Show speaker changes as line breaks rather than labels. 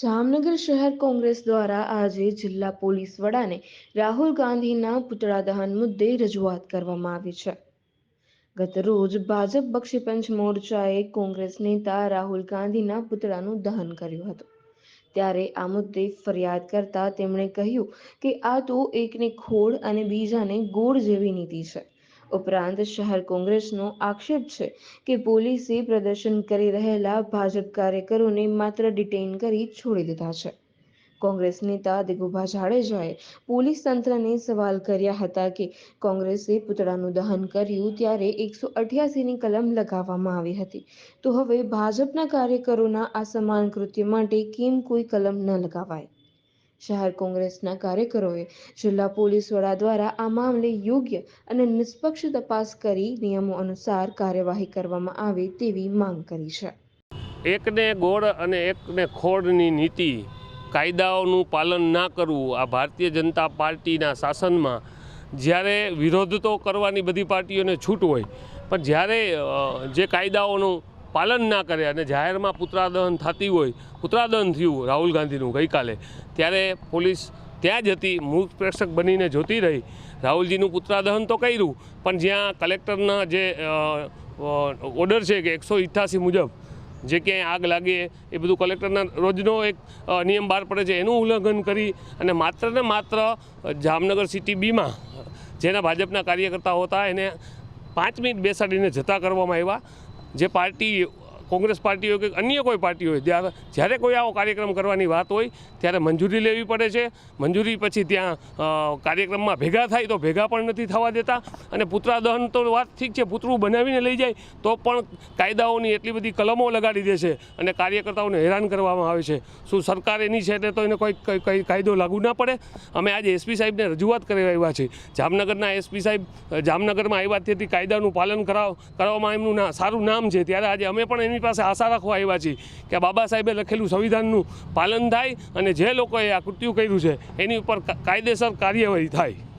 જામનગર શહેર કોંગ્રેસ દ્વારા આજે જિલ્લા પોલીસ વડાને રાહુલ ગાંધીના પુતળા દહન મુદ્દે રજૂઆત કરવામાં આવી છે. ગત રોજ ભાજપ બક્ષીપંચ મોરચાએ કોંગ્રેસ નેતા રાહુલ ગાંધીના પુતળાનું દહન કર્યું હતું. ત્યારે આ મુદ્દે ફરિયાદ કરતા તેમણે કહ્યું કે આ તો એકને ખોડ અને બીજાને ગોળ જેવી નીતિ છે. ઉપરાંત શહેર કોંગ્રેસનો આક્ષેપ છે કે પોલીસે પ્રદર્શન કરી રહેલા ભાજપ કાર્યકરોને માત્ર ડિટેઇન કરી છોડી દીધા છે. કોંગ્રેસ નેતા દિગુભા જાડેજાએ પોલીસ તંત્રને સવાલ કર્યા હતા કે કોંગ્રેસે પૂતળાનું દહન કર્યું ત્યારે એકસો અઠ્યાસીની કલમ લગાવવામાં આવી હતી. તો હવે ભાજપના કાર્યકરોના આ સમાન કૃત્ય માટે કેમ કોઈ કલમ ન લગાવાય? શહેર કોંગ્રેસના કાર્યકરોએ જિલ્લા પોલીસ વડા દ્વારા આ મામલે યોગ્ય અને નિષ્પક્ષ તપાસ કરી નિયમો અનુસાર કાર્યવાહી કરવામાં આવે તેવી માંગ કરી છે.
એકને ગોળ અને એકને ખોળની નીતિ કાયદાઓનું પાલન ના કરવું આ ભારતીય જનતા પાર્ટીના શાસનમાં જ્યારે વિરોધ તો કરવાની બધી પાર્ટીઓને છૂટ હોય, પણ જ્યારે જે કાયદાઓનું પાલન ના કરે અને જાહેરમાં પુત્રાદહન થતી હોય, પુત્રાદહન થયું રાહુલ ગાંધીનું ગઈકાલે, ત્યારે પોલીસ ત્યાં જ હતી મૂક પ્રેક્ષક બનીને જોતી રહી. રાહુલજીનું પુત્રાદહન તો કર્યું, પણ જ્યાં કલેક્ટરના જે ઓર્ડર છે કે એકસો ઇઠ્યાસી મુજબ, જે ક્યાંય આગ લાગે એ બધું કલેક્ટરના રોજનો એક નિયમ બહાર પડે છે, એનું ઉલ્લંઘન કરી અને માત્ર ને માત્ર જામનગર સિટી બીમાં, જેના ભાજપના કાર્યકર્તાઓ હતા, એને પાંચ મિનિટ બેસાડીને જતા કરવામાં આવ્યા. જે પાર્ટી કોંગ્રેસ પાર્ટી હોય કે અન્ય કોઈ પાર્ટી હોય ત્યારે જ્યારે કોઈ આવો કાર્યક્રમ કરવાની વાત હોય, ત્યારે મંજૂરી લેવી પડે છે. મંજૂરી પછી ત્યાં કાર્યક્રમમાં ભેગા થાય તો ભેગા પણ નથી થવા દેતા. અને પુતળા દહન તો વાત ઠીક છે, પુતળું બનાવીને લઈ જાય, તો પણ કાયદાઓની એટલી બધી કલમો લગાડી દે છે અને કાર્યકર્તાઓને હેરાન કરવામાં આવે છે. શું સરકાર એની છે એટલે તો એને કોઈ, કઈ કાયદો લાગુ ના પડે? અમે આજે એસપી સાહેબને રજૂઆત કરી આવ્યા છીએ. જામનગરના એસપી સાહેબ, જામનગરમાં આવ્યા તેથી કાયદાનું પાલન કરાવ, કરવામાં એમનું સારું નામ છે. ત્યારે આજે અમે પણ એમની પાસે આશા રાખવા આવ્યા છીએ કે બાબા સાહેબે લખેલું સંવિધાનનું પાલન થાય અને જે લોકોએ આ કૃત્યુ કર્યું છે, એની ઉપર કાયદેસર કાર્યવાહી થાય.